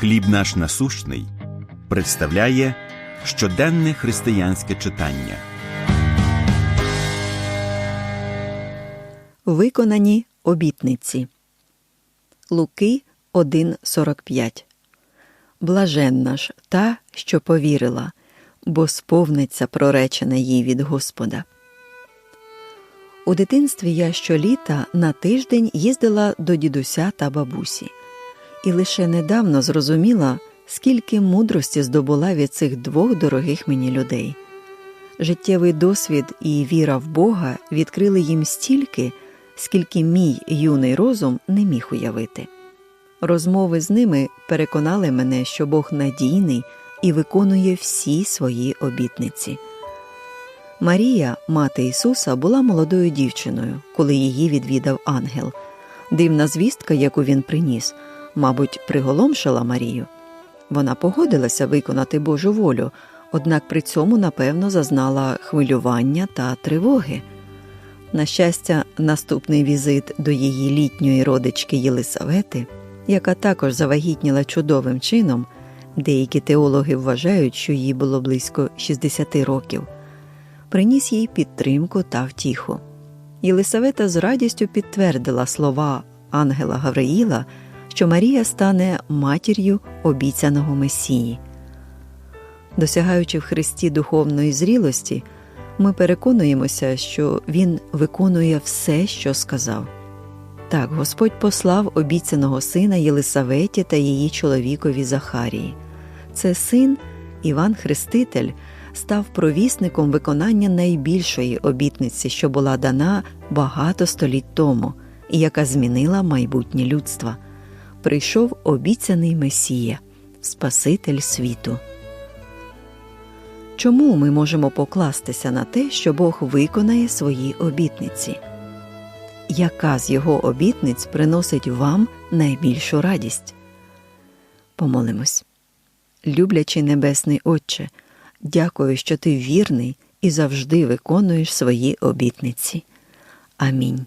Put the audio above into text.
Хліб наш насущний представляє щоденне християнське читання. Виконані обітниці. Луки 1.45 Блаженна ж та, що повірила, бо сповниться проречене їй від Господа. У дитинстві я щоліта на тиждень їздила до дідуся та бабусі, і лише недавно зрозуміла, скільки мудрості здобула від цих двох дорогих мені людей. Життєвий досвід і віра в Бога відкрили їм стільки, скільки мій юний розум не міг уявити. Розмови з ними переконали мене, що Бог надійний і виконує всі свої обітниці. Марія, мати Ісуса, була молодою дівчиною, коли її відвідав ангел. Дивна звістка, яку він приніс, мабуть, приголомшила Марію. Вона погодилася виконати Божу волю, однак при цьому, напевно, зазнала хвилювання та тривоги. На щастя, наступний візит до її літньої родички Єлисавети, яка також завагітніла чудовим чином, деякі теологи вважають, що їй було близько 60 років, приніс їй підтримку та втіху. Єлисавета з радістю підтвердила слова ангела Гавриїла, що Марія стане матір'ю обіцяного Месії. Досягаючи в Христі духовної зрілості, ми переконуємося, що Він виконує все, що сказав. Так, Господь послав обіцяного сина Єлисаветі та її чоловікові Захарії. Це син Іван Хреститель став провісником виконання найбільшої обітниці, що була дана багато століть тому, і яка змінила майбутнє людства. Прийшов обіцяний Месія, Спаситель світу. Чому ми можемо покластися на те, що Бог виконає свої обітниці? Яка з його обітниць приносить вам найбільшу радість? Помолимось. Люблячий Небесний Отче, дякую, що ти вірний і завжди виконуєш свої обітниці. Амінь.